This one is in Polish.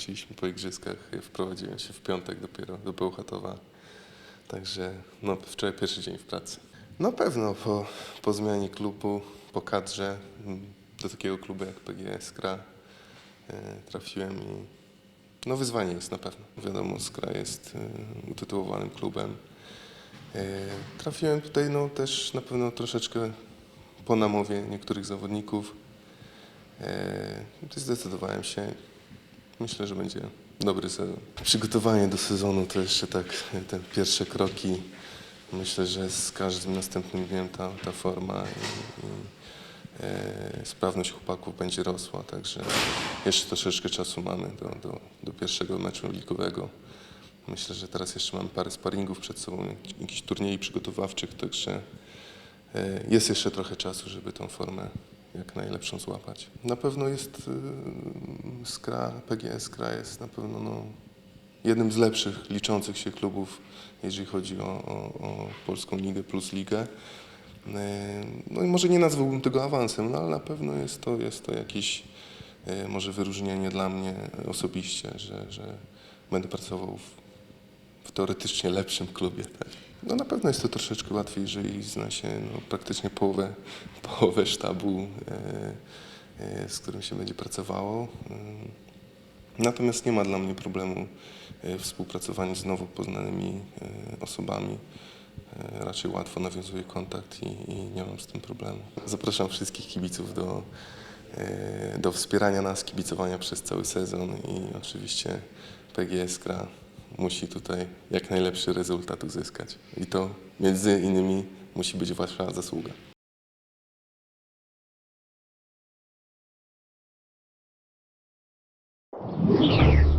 wróciliśmy po igrzyskach. Wprowadziłem się w piątek dopiero do Bełchatowa. Także no, wczoraj pierwszy dzień w pracy. Na pewno po, po zmianie klubu, po kadrze mm, do takiego klubu jak PGS Skra e, trafiłem i no wyzwanie jest na pewno. Wiadomo, Skra jest e, utytułowanym klubem. Trafiłem tutaj no, też na pewno troszeczkę po namowie niektórych zawodników. Zdecydowałem się. Myślę, że będzie dobry sezon. Przygotowanie do sezonu to jeszcze tak e, te pierwsze kroki. Myślę, że z każdym następnym dniem ta, ta forma i, i e, sprawność chłopaków będzie rosła, także jeszcze troszeczkę czasu mamy do, do, do pierwszego meczu ligowego. Myślę, że teraz jeszcze mamy parę sparingów przed sobą, jak- jakichś turniejów przygotowawczych, także e, jest jeszcze trochę czasu, żeby tą formę jak najlepszą złapać. Na pewno jest y, Skra, PGS Skra jest na pewno no, jednym z lepszych liczących się klubów, jeżeli chodzi o, o, o Polską Ligę plus Ligę. E, No i może nie nazwałbym tego awansem, no ale na pewno jest to, jest to jakieś e, może wyróżnienie dla mnie osobiście, że, że będę pracował w, w teoretycznie lepszym klubie. Tak. No na pewno jest to troszeczkę łatwiej, jeżeli zna się no, praktycznie połowę, połowę sztabu, e, z którym się będzie pracowało. E, Natomiast nie ma dla mnie problemu e, współpracowanie z nowo poznanymi e, osobami. E, Raczej łatwo nawiązuję kontakt i, i nie mam z tym problemu. Zapraszam wszystkich kibiców do, e, do wspierania nas, kibicowania przez cały sezon i oczywiście PGS Kra musi tutaj jak najlepszy rezultat uzyskać. I to między innymi musi być Wasza zasługa. Yeah.